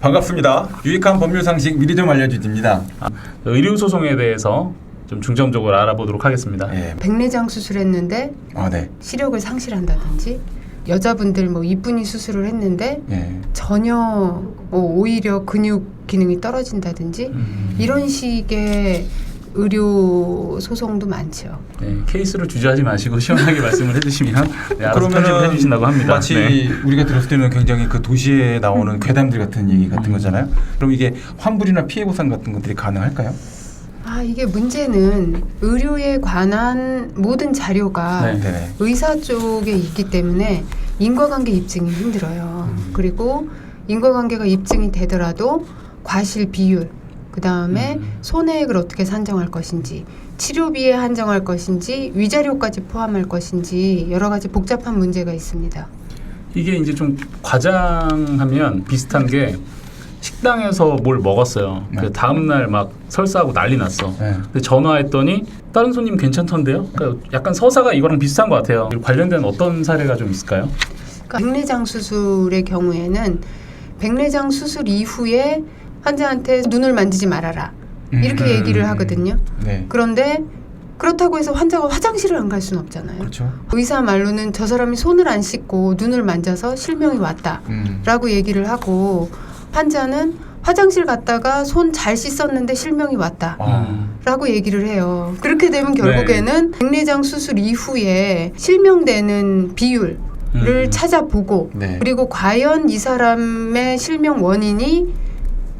반갑습니다. 유익한 법률 상식 미리 좀 알려주십니다. 의료 소송에 대해서 좀 중점적으로 알아보도록 하겠습니다. 예. 백내장 수술했는데 아 네. 시력을 상실한다든지 여자분들 뭐 이쁜이 수술을 했는데 예. 전혀 뭐 오히려 근육 기능이 떨어진다든지 음, 이런 식의 의료 소송도 많죠. 네, 케이스를 주저하지 마시고 시원하게 말씀을 해주시면 네, 편집을 해주신다고 합니다. 마치 네. 우리가 들었을 때는 굉장히 그 도시에 나오는 괴담들 같은 얘기 같은 음. 거잖아요. 그럼 이게 환불이나 피해 보상 같은 것들이 가능할까요? 아 이게 문제는 의료에 관한 모든 자료가 네. 네네. 의사 쪽에 있기 때문에 인과관계 입증이 힘들어요. 음. 그리고 인과관계가 입증이 되더라도 과실 비율, 그 다음에 음. 손해액을 어떻게 산정할 것인지, 치료비에 한정할 것인지, 위자료까지 포함할 것인지 여러 가지 복잡한 문제가 있습니다. 이게 이제 좀 과장하면 비슷한 게 식당에서 뭘 먹었어요. 네. 그 다음 날 막 설사하고 난리 났어. 네. 근데 전화했더니 다른 손님 괜찮던데요. 그러니까 약간 서사가 이거랑 비슷한 것 같아요. 관련된 어떤 사례가 좀 있을까요? 그러니까 백내장 수술의 경우에는 백내장 수술 이후에 환자한테 눈을 만지지 말아라 이렇게 음. 얘기를 하거든요. 네. 그런데 그렇다고 해서 환자가 화장실을 안 갈 수는 없잖아요. 그렇죠. 의사 말로는 저 사람이 손을 안 씻고 눈을 만져서 실명이 왔다라고 음. 얘기를 하고 환자는 화장실 갔다가 손 잘 씻었는데 실명이 왔다라고 아. 얘기를 해요. 그렇게 되면 네. 결국에는 백내장 수술 이후에 실명되는 비율을 음. 찾아보고 네. 그리고 과연 이 사람의 실명 원인이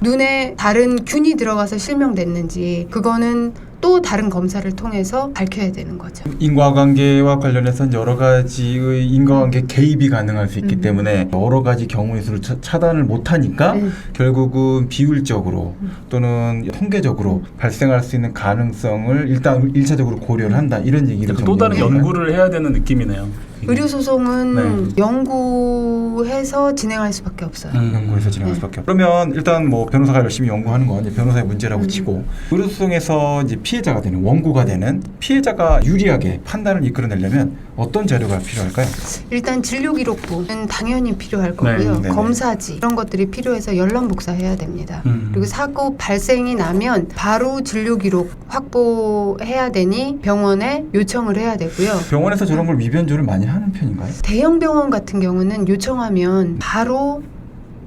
눈에 다른 균이 들어가서 실명됐는지 그거는 또 다른 검사를 통해서 밝혀야 되는 거죠. 인과관계와 관련해서 여러 가지의 인과관계 개입이 가능할 수 있기 음. 때문에 여러 가지 경우의 수를 차- 차단을 못하니까 네. 결국은 비율적으로 음. 또는 통계적으로 발생할 수 있는 가능성을 일단 일차적으로 고려를 한다 이런 얘기를 또 다른? 연구를 해야 되는 느낌이네요. 이게. 의료 소송은 네. 연구해서 진행할 수밖에 없어요. 음. 연구해서 진행할 네. 수밖에 없. 그러면 일단 뭐 변호사가 열심히 연구하는 건 이제 변호사의 문제라고 음. 치고 의료소송에서 이제 피해자가 되는 원고가 되는 피해자가 유리하게 판단을 이끌어내려면 어떤 자료가 필요할까요? 일단 진료 기록부는 당연히 필요할 거고요. 네, 네. 검사지 이런 것들이 필요해서 연락 복사해야 됩니다. 음. 그리고 사고 발생이 나면 바로 진료 기록 확보해야 되니 병원에 요청을 해야 되고요. 병원에서 저런 걸 위변조를 많이 하는 편인가요? 대형 병원 같은 경우는 요청하면 바로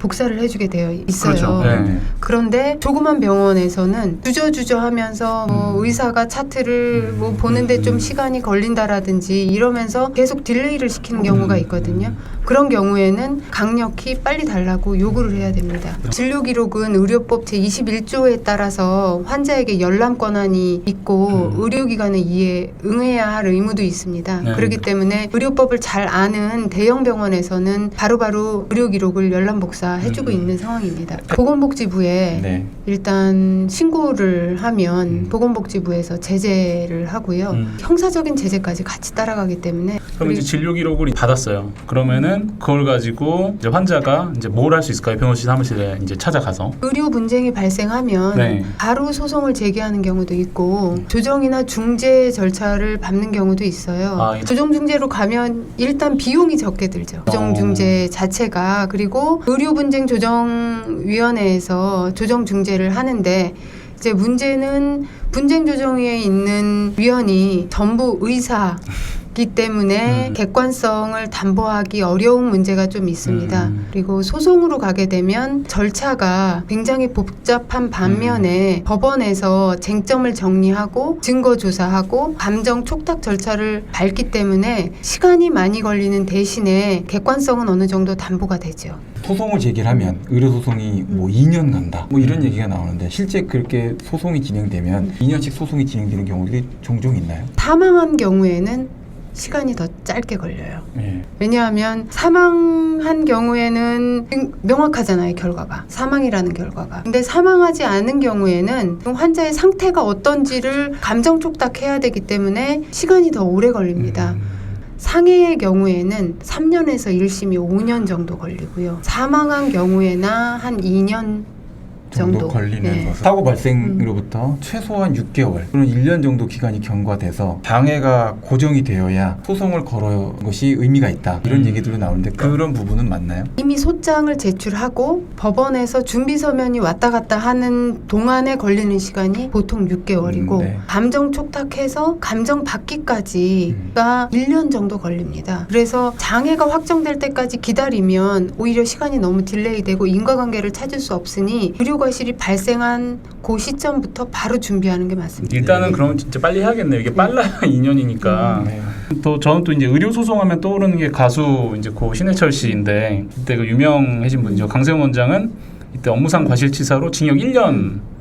복사를 해주게 되어 있어요. 그렇죠. 네. 그런데 조그만 병원에서는 주저주저 하면서 뭐 음. 의사가 차트를 뭐 음, 보는데 좀 음. 시간이 걸린다라든지 이러면서 계속 딜레이를 시키는 경우가 음. 있거든요. 그런 경우에는 강력히 빨리 달라고 요구를 해야 됩니다. 진료 기록은 의료법 제 21조에 따라서 환자에게 열람 권한이 있고 음. 의료기관의 이에 응해야 할 의무도 있습니다. 네. 그렇기 때문에 의료법을 잘 아는 대형 병원에서는 바로바로 의료 기록을 열람 복사 해주고 음. 있는 상황입니다. 보건복지부에 네. 일단 신고를 하면 음. 보건복지부에서 제재를 하고요. 음. 형사적인 제재까지 같이 따라가기 때문에 그럼 이제 진료 기록을 받았어요. 그러면은 그걸 가지고 이제 환자가 이제 뭘 할 수 있을까요? 변호사 사무실에 이제 찾아가서. 의료 분쟁이 발생하면 네. 바로 소송을 제기하는 경우도 있고 조정이나 중재 절차를 밟는 경우도 있어요. 아, 이- 조정 중재로 가면 일단 비용이 적게 들죠. 조정 어. 중재 자체가 그리고 의료 분쟁 조정 위원회에서 조정 중재를 하는데 이제 문제는 분쟁 조정위에 있는 위원이 전부 의사이 기 때문에 음. 객관성을 담보하기 어려운 문제가 좀 있습니다. 음. 그리고 소송으로 가게 되면 절차가 굉장히 복잡한 반면에 음. 법원에서 쟁점을 정리하고 증거 조사하고 감정 촉탁 절차를 밟기 때문에 시간이 많이 걸리는 대신에 객관성은 어느 정도 담보가 되죠. 소송을 제기하면 의료 소송이 뭐 2년 간다 뭐 이런 음. 얘기가 나오는데 실제 그렇게 소송이 진행되면 2년씩 소송이 진행되는 경우들이 종종 있나요? 사망한 경우에는 시간이 더 짧게 걸려요. 예. 왜냐하면 사망한 경우에는 명확하잖아요, 결과가. 사망이라는 결과가. 근데 사망하지 않은 경우에는 환자의 상태가 어떤지를 감정 촉탁해야 되기 때문에 시간이 더 오래 걸립니다. 음. 상해의 경우에는 3년에서 1심이 5년 정도 걸리고요. 사망한 경우에나 한 2년 정도, 정도. 걸리는 네. 것. 사고 발생으로부터 최소한 6개월 또는 1년 정도 기간이 경과돼서 장애가 고정이 되어야 소송을 걸어 것이 의미가 있다. 이런 음. 얘기들도 나오는데 그런 부분은 맞나요? 이미 소장을 제출하고 법원에서 준비 서면이 왔다 갔다 하는 동안에 걸리는 시간이 보통 6개월이고 음, 네. 감정 촉탁해서 감정 받기까지가 1년 정도 걸립니다. 그래서 장애가 확정될 때까지 기다리면 오히려 시간이 너무 딜레이되고 인과관계를 찾을 수 없으니 의료 과실이 발생한 그 시점부터 바로 준비하는 게 맞습니다. 일단은 네. 그러면 진짜 빨리 해야겠네요. 이게 빨라야 2년이니까. 네. 또 저는 또 이제 의료 소송하면 떠오르는 게 가수 이제 고 신해철 씨인데 그때 그 유명해진 분이죠. 강세훈 원장은 이때 업무상 과실치사로 징역 1년 선고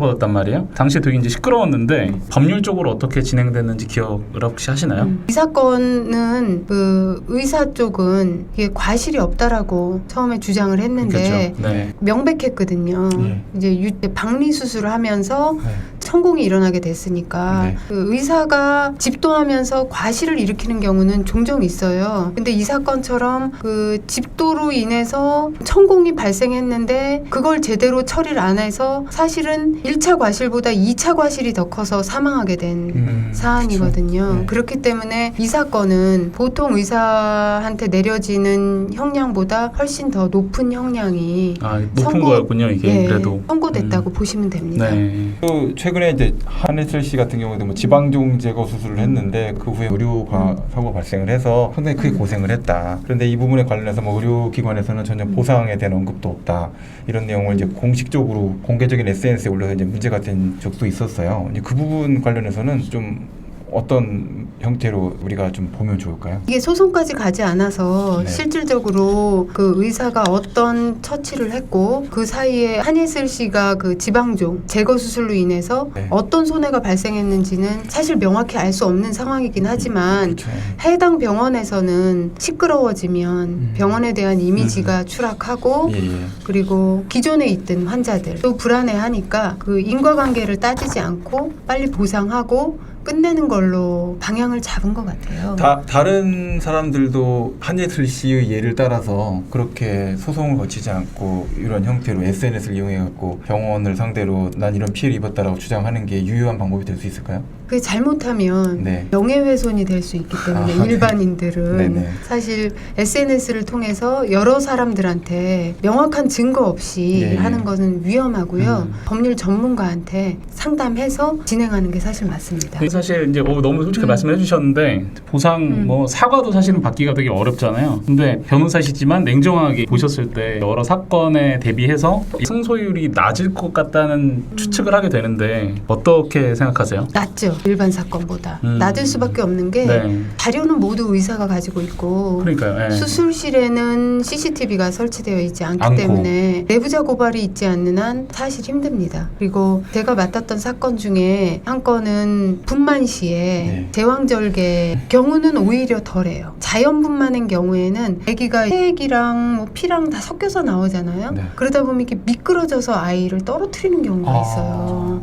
받았단 말이에요. 당시에 되게 이제 시끄러웠는데 법률적으로 어떻게 진행됐는지 기억을 혹시 하시나요? 음. 이 사건은 그 의사 쪽은 이게 과실이 없다라고 처음에 주장을 했는데 그렇죠. 네. 명백했거든요. 네. 이제 유, 박리 수술을 하면서 네. 천공이 일어나게 됐으니까 네. 그 의사가 집도하면서 과실을 일으키는 경우는 종종 있어요. 근데 이 사건처럼 그 집도로 인해서 천공이 발생했는데 그걸 제대로 처리를 안 해서 사실은 1차 과실보다 2차 과실이 더 커서 사망하게 된 음, 사안이거든요. 네. 그렇기 때문에 이 사건은 보통 의사한테 내려지는 형량보다 훨씬 더 높은 형량이 아 높은 선고- 거였군요 이게 예, 그래도. 선고됐다고 음. 보시면 됩니다. 네. 또 최근에 이제 한혜슬 씨 같은 경우도 뭐 지방종 제거 수술을 했는데 그 후에 의료가 사고 발생을 해서 상당히 크게 고생을 했다. 그런데 이 부분에 관련해서 뭐 의료기관에서는 전혀 보상에 대한 언급도 없다. 이런 내용을 이제 공식적으로 공개적인 SNS에 올려서 이제 문제가 된 적도 있었어요. 이제 그 부분 관련해서는 좀 어떤 형태로 우리가 좀 보면 좋을까요? 이게 소송까지 가지 않아서 네. 실질적으로 그 의사가 어떤 처치를 했고 그 사이에 한예슬 씨가 그 지방종 제거 수술로 인해서 네. 어떤 손해가 발생했는지는 사실 명확히 알 수 없는 상황이긴 하지만 그렇죠. 해당 병원에서는 시끄러워지면 음. 병원에 대한 이미지가 추락하고 예, 예. 그리고 기존에 있던 환자들 또 불안해하니까 그 인과관계를 따지지 않고 빨리 보상하고 끝내는 걸로 방향을 잡은 것 같아요. 다, 다른 사람들도 한예슬 씨의 예를 따라서 그렇게 소송을 거치지 않고 이런 형태로 SNS를 이용해 갖고 병원을 상대로 난 이런 피해를 입었다라고 주장하는 게 유효한 방법이 될 수 있을까요? 그게 잘못하면 네. 명예훼손이 될 수 있기 때문에 아, 네. 일반인들은 네네. 사실 SNS를 통해서 여러 사람들한테 명확한 증거 없이 예, 예. 하는 것은 위험하고요. 음. 법률 전문가한테 상담해서 진행하는 게 사실 맞습니다. 사실 이제 어, 너무 솔직히 음. 말씀해 주셨는데 보상 음. 뭐 사과도 사실은 받기가 되게 어렵잖아요. 근데 변호사시지만 냉정하게 보셨을 때 여러 사건에 대비해서 이 승소율이 낮을 것 같다는 추측을 하게 되는데 어떻게 생각하세요? 낮죠. 일반 사건보다 음. 낮을 수밖에 없는 게 네. 자료는 모두 의사가 가지고 있고 그러니까요. 예. 수술실에는 CCTV가 설치되어 있지 않기 않고. 때문에 내부자 고발이 있지 않는 한 사실 힘듭니다. 그리고 제가 맡았던 사건 중에 한 건은 분만 시에 네. 제왕절개 경우는 오히려 덜해요. 자연분만인 경우에는 아기가 폐액이랑 뭐 피랑 다 섞여서 나오잖아요. 네. 그러다 보면 이렇게 미끄러져서 아이를 떨어뜨리는 경우가 아. 있어요.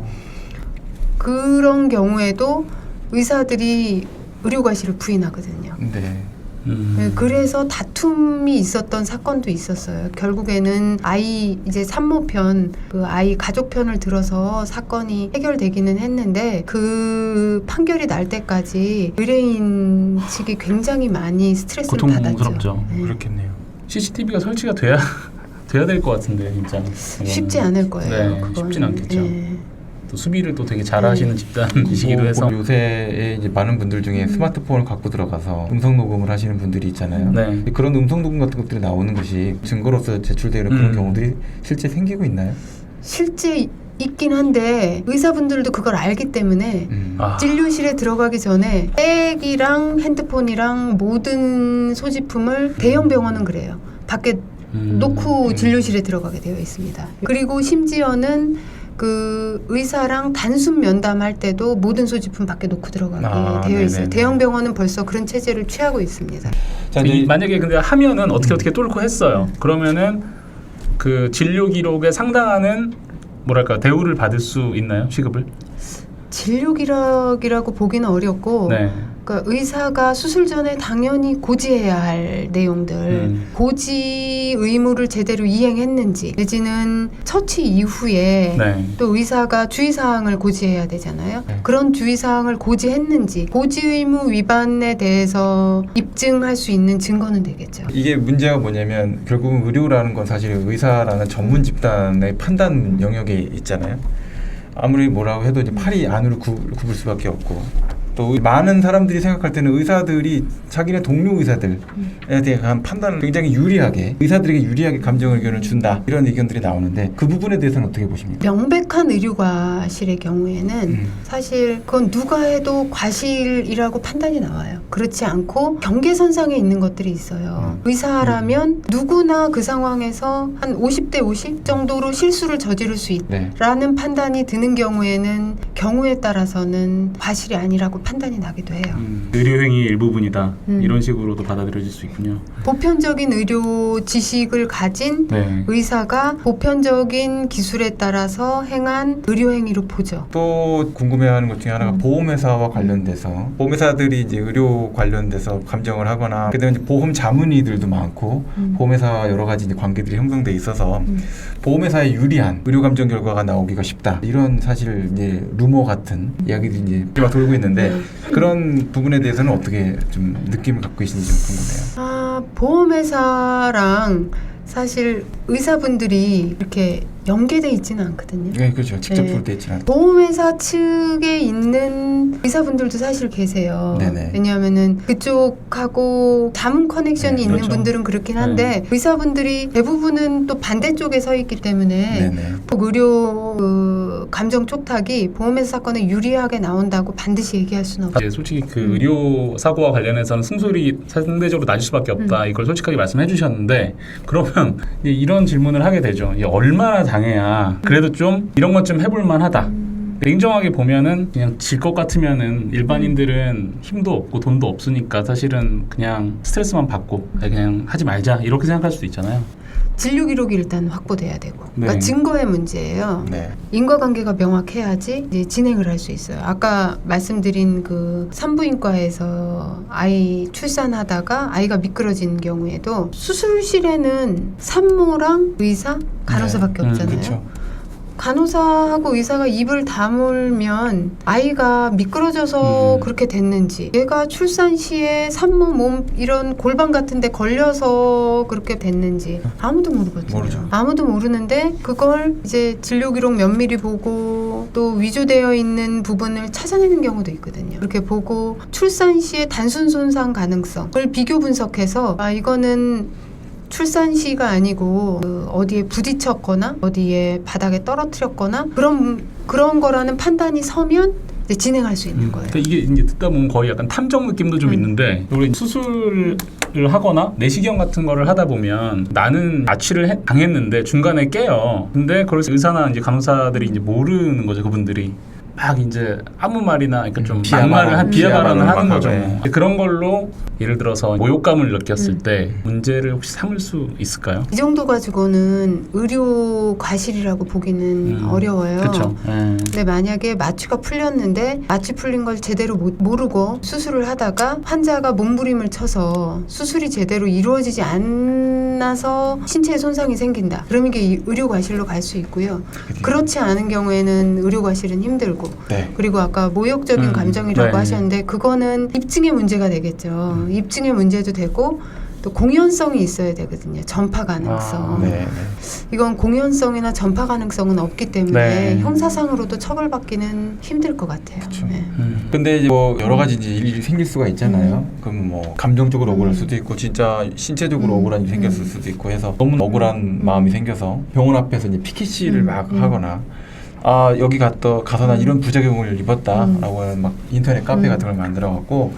그런 경우에도 의사들이 의료과실을 부인하거든요. 네. 음. 네, 그래서 다툼이 있었던 사건도 있었어요. 결국에는 아이 이제 산모편 그 아이 가족 편을 들어서 사건이 해결되기는 했는데 그 판결이 날 때까지 의뢰인 측이 굉장히 많이 스트레스를 고통스럽죠. 받았죠. 네. 그렇겠네요. CCTV가 설치가 돼야 돼야 될 것 같은데 진짜 쉽지 않을 거예요. 네. 쉽진 않겠죠. 네. 또 수비를 또 되게 잘하시는 네. 집단이시기도 뭐, 해서 뭐 요새 이제 많은 분들 중에 음. 스마트폰을 갖고 들어가서 음성 녹음을 하시는 분들이 있잖아요. 네. 그런 음성 녹음 같은 것들이 나오는 것이 증거로서 제출되는 그런 음. 경우들이 실제 생기고 있나요? 실제 있긴 한데 의사분들도 그걸 알기 때문에 음. 아. 진료실에 들어가기 전에 백이랑 핸드폰이랑 모든 소지품을 대형 병원은 그래요. 밖에 음. 놓고 음. 진료실에 들어가게 되어 있습니다. 그리고 심지어는 그 의사랑 단순 면담할 때도 모든 소지품 밖에 놓고 들어가게 아, 되어 있어요. 네네네. 대형 병원은 벌써 그런 체제를 취하고 있습니다. 자, 이- 이제 만약에 근데 하면은 어떻게 음. 어떻게 뚫고 했어요. 그러면은 그 진료 기록에 상당하는 뭐랄까 대우를 받을 수 있나요? 시급을? 진료 기록이라고 보기는 어렵고 네. 그러니까 의사가 수술 전에 당연히 고지해야 할 내용들 음. 고지 의무를 제대로 이행했는지 내지는 처치 이후에 네. 또 의사가 주의사항을 고지해야 되잖아요. 네. 그런 주의사항을 고지했는지 고지 의무 위반에 대해서 입증할 수 있는 증거는 되겠죠. 이게 문제가 뭐냐면 결국은 의료라는 건 사실 의사라는 전문 집단의 판단 영역에 있잖아요. 아무리 뭐라고 해도 이제 팔이 안으로 구, 굽을 수밖에 없고 또 많은 사람들이 생각할 때는 의사들이 자기네 동료 의사들에 대한 판단을 굉장히 유리하게 의사들에게 유리하게 감정 의견을 준다 이런 의견들이 나오는데 그 부분에 대해서는 어떻게 보십니까? 명백한 의료과실의 경우에는 음. 사실 그건 누가 해도 과실이라고 판단이 나와요. 그렇지 않고 경계선상에 있는 것들이 있어요. 음. 의사라면 누구나 그 상황에서 한 50대 50 정도로 실수를 저지를 수 있다. 네. 라는 판단이 드는 경우에는 경우에 따라서는 과실이 아니라고 판단이 나기도 해요. 음, 의료행위 일부분이다. 음. 이런 식으로도 받아들여질 수 있군요. 보편적인 의료 지식을 가진 네. 의사가 보편적인 기술에 따라서 행한 의료 행위로 보죠. 또 궁금해하는 것 중에 하나가 음. 보험회사와 관련돼서 보험회사들이 이제 의료 관련돼서 감정을 하거나 그다음에 이제 보험 자문의들도 많고 음. 보험회사와 여러 가지 이제 관계들이 형성돼 있어서 음. 보험회사에 유리한 의료 감정 결과가 나오기가 쉽다 이런 사실 이제 루머 같은 이야기들이 이제 막 돌고 있는데 네. 그런 부분에 대해서는 어떻게 좀 느낌을 갖고 계신지 좀 궁금해요. 아, 보험회사랑 사실 의사분들이 이렇게 연계돼 있지는 않거든요. 네, 그렇죠. 직접 네. 볼때 있지는 않 보험회사 측에 있는 의사분들도 사실 계세요. 네네. 왜냐하면은 그쪽하고 자문 커넥션이 네, 있는 그렇죠. 분들은 그렇긴 한데 의사분들이 대부분은 또 반대쪽에 서 있기 때문에 네네. 꼭 의료 그 감정 촉탁이 보험회사 사건에 유리하게 나온다고 반드시 얘기할 수는 없어요. 이제 솔직히 그 음. 의료 사고와 관련해서는 승소율이 상대적으로 낮을 수밖에 없다. 음. 이걸 솔직하게 말씀해 주셨는데 그러면 이런 질문을 하게 되죠. 얼마나 당해야 그래도 좀 이런 것좀 해볼 만하다. 음. 냉정하게 보면은 그냥 질 것 같으면은 일반인들은 힘도 없고 돈도 없으니까 사실은 그냥 스트레스만 받고 그냥 하지 말자 이렇게 생각할 수도 있잖아요. 진료 기록이 일단 확보돼야 되고, 그러니까 네. 증거의 문제예요. 네. 인과관계가 명확해야지 이제 진행을 할 수 있어요. 아까 말씀드린 그 산부인과에서 아이 출산하다가 아이가 미끄러진 경우에도 수술실에는 산모랑 의사, 간호사밖에 네. 음, 없잖아요. 그렇죠. 간호사하고 의사가 입을 다물면 아이가 미끄러져서 음. 그렇게 됐는지 얘가 출산 시에 산모 몸 이런 골반 같은 데 걸려서 그렇게 됐는지 아무도 모르거든요. 모르죠. 아무도 모르는데 그걸 이제 진료 기록 면밀히 보고 또 위조되어 있는 부분을 찾아내는 경우도 있거든요. 그렇게 보고 출산 시에 단순 손상 가능성을 비교 분석해서 아 이거는 출산 시가 아니고 그 어디에 부딪혔거나 어디에 바닥에 떨어뜨렸거나 그런 그런 거라는 판단이 서면 진행할 수 있는 거예요. 그러니까 이게 이제 듣다 보면 거의 약간 탐정 느낌도 좀 음. 있는데 우리 수술을 하거나 내시경 같은 거를 하다 보면 나는 마취를 해- 당했는데 중간에 깨요. 근데 그걸 의사나 이제 간호사들이 이제 모르는 거죠 그분들이. 막 이제 아무 말이나 그러니까 좀 음, 비하 막말을 발언, 한 비하 발언을 하는 막 거죠. 뭐. 그런 걸로 예를 들어서 모욕감을 느꼈을 음. 때 문제를 혹시 삼을 수 있을까요? 이 정도 가지고는 의료 과실이라고 보기는 음, 어려워요. 그렇죠. 예. 근데 만약에 마취가 풀렸는데 마취 풀린 걸 제대로 못- 모르고 수술을 하다가 환자가 몸부림을 쳐서 수술이 제대로 이루어지지 않아서 신체에 손상이 생긴다. 그럼 이게 이- 의료 과실로 갈 수 있고요. 그렇지 않은 경우에는 의료 과실은 힘들고 네. 그리고 아까 모욕적인 음, 감정이라고 네. 하셨는데 그거는 입증의 문제가 되겠죠. 입증의 문제도 되고 또 공연성이 있어야 되거든요. 전파 가능성. 아, 네. 네. 이건 공연성이나 전파 가능성은 없기 때문에 네. 형사상으로도 처벌받기는 힘들 것 같아요. 네. 음. 근데 이제 뭐 여러 가지 이제 일이 생길 수가 있잖아요. 그럼 뭐 감정적으로 억울할 수도 있고 진짜 신체적으로 음. 억울한 일이 생겼을 음. 수도 있고 해서 너무 억울한 마음이 생겨서 병원 앞에서 이제 피켓 시를 음. 막 음. 하거나 아 여기 갔다 가서 난 음. 이런 부작용을 입었다라고 하는 막 인터넷 카페 음. 같은 걸 만들어 갖고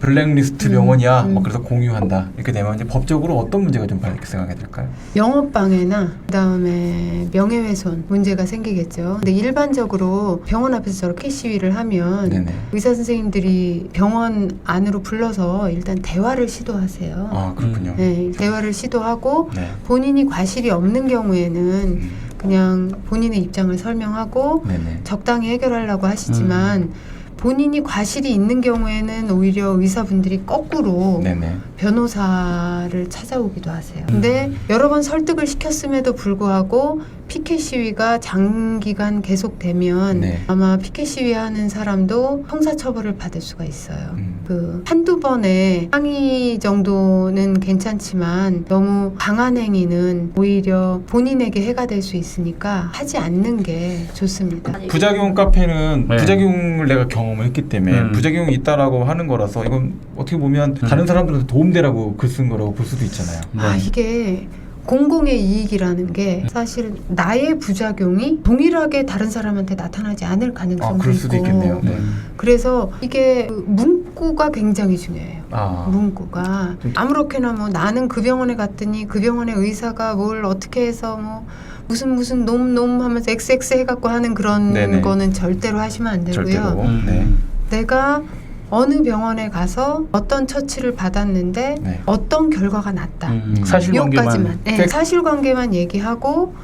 블랙리스트 음. 병원이야 음. 막 그래서 공유한다 이렇게 되면 이제 법적으로 어떤 문제가 좀 발생하게 될까요? 영업방해나 그다음에 명예훼손 문제가 생기겠죠. 근데 일반적으로 병원 앞에서 저렇게 시위를 하면 네네. 의사 선생님들이 병원 안으로 불러서 일단 대화를 시도하세요. 아 그렇군요. 네, 대화를 시도하고 네. 본인이 과실이 없는 경우에는 음. 그냥 본인의 입장을 설명하고 네네. 적당히 해결하려고 하시지만 음. 본인이 과실이 있는 경우에는 오히려 의사분들이 거꾸로 네네. 변호사를 찾아오기도 하세요. 근데 음. 여러 번 설득을 시켰음에도 불구하고 피켓 시위가 장기간 계속되면 네. 아마 피켓 시위하는 사람도 형사처벌을 받을 수가 있어요. 음. 그 한두 번의 항의 정도는 괜찮지만 너무 강한 행위는 오히려 본인에게 해가 될 수 있으니까 하지 않는 게 좋습니다. 부작용 카페는 네. 부작용을 내가 경험을 했기 때문에 음. 부작용이 있다라고 하는 거라서 이건 어떻게 보면 음. 다른 사람들한테 도움되라고 글 쓴 거라고 볼 수도 있잖아요. 아 네. 이게 공공의 이익이라는 게 사실 나의 부작용이 동일하게 다른 사람한테 나타나지 않을 아, 가능성도 그럴 수도 있고 있겠네요. 네. 그래서 이게 그 문구가 굉장히 중요해요. 아. 문구가 아무렇게나 뭐 나는 그 병원에 갔더니 그 병원의 의사가 뭘 어떻게 해서 뭐 무슨 무슨 놈 놈 하면서 XX 해갖고 하는 그런 네네. 거는 절대로 하시면 안 되고요. 절대로. 음. 네. 내가 어느 병원에 가서 어떤 처치를 받았는데 네. 어떤 결과가 났다. 음, 음. 사실관계만 네, 팩- 사실관계만 얘기하고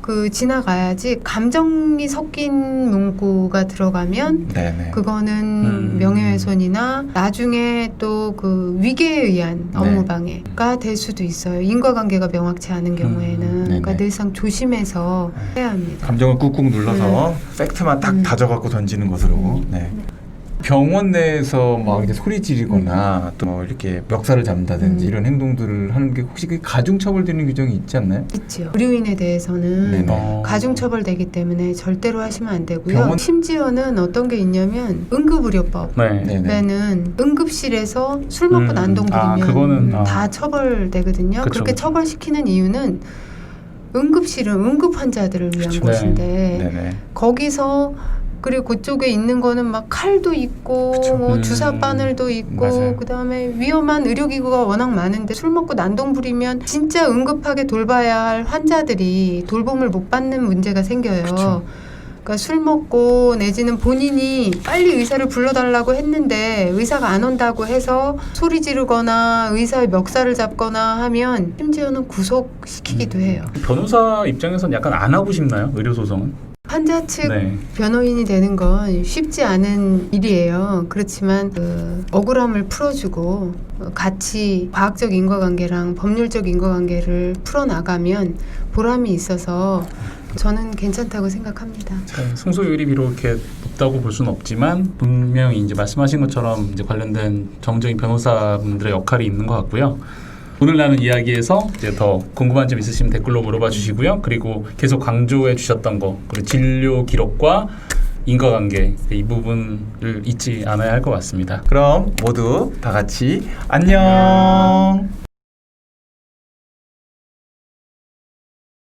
그 지나가야지 감정이 섞인 문구가 들어가면 네네. 그거는 음. 명예훼손이나 나중에 또 그 위계에 의한 네. 업무방해가 될 수도 있어요. 인과관계가 명확치 않은 경우에는 음. 그러니까. 늘상 조심해서 해야 합니다. 감정을 꾹꾹 눌러서 팩트만 딱 음. 다져갖고 던지는 것으로. 네. 병원 내에서 막 이제 소리 지르거나 또 뭐 이렇게 멱살을 잡는다든지 음. 이런 행동들을 하는 게 혹시 그 가중처벌되는 규정이 있지 않나요? 있죠. 의료인에 대해서는 네네. 어. 가중처벌되기 때문에 절대로 하시면 안 되고요. 병원- 심지어는 어떤 게 있냐면 응급의료법. 네. 네네. 는 응급실에서 술 먹고 음. 난동 아, 부리면 그거는, 아. 다 처벌되거든요. 그쵸, 그렇게 그쵸. 처벌시키는 이유는 응급실은 응급 환자들을 위한 그쵸. 곳인데 네네. 거기서 그리고 그쪽에 있는 거는 막 칼도 있고 그쵸. 뭐 음. 주사 바늘도 있고 맞아요. 그다음에 위험한 의료기구가 워낙 많은데 술 먹고 난동 부리면 진짜 응급하게 돌봐야 할 환자들이 돌봄을 못 받는 문제가 생겨요. 그쵸. 그러니까 술 먹고 내지는 본인이 빨리 의사를 불러달라고 했는데 의사가 안 온다고 해서 소리 지르거나 의사의 멱살을 잡거나 하면 심지어는 구속시키기도 해요. 변호사 입장에서는 약간 안 하고 싶나요? 의료 소송은? 환자 측 네. 변호인이 되는 건 쉽지 않은 일이에요. 그렇지만 그 억울함을 풀어주고 어, 같이 과학적 인과관계랑 법률적 인과관계를 풀어나가면 보람이 있어서 저는 괜찮다고 생각합니다. 네, 승소율이 비록 이렇게 높다고 볼 수는 없지만 분명히 이제 말씀하신 것처럼 이제 관련된 정적인 변호사분들의 역할이 있는 것 같고요. 오늘 나눈 이야기에서 이제 더 궁금한 점 있으시면 댓글로 물어봐 주시고요. 그리고 계속 강조해 주셨던 거 그리고 진료 기록과 인과관계 이 부분을 잊지 않아야 할 것 같습니다. 그럼 모두 다 같이 안녕.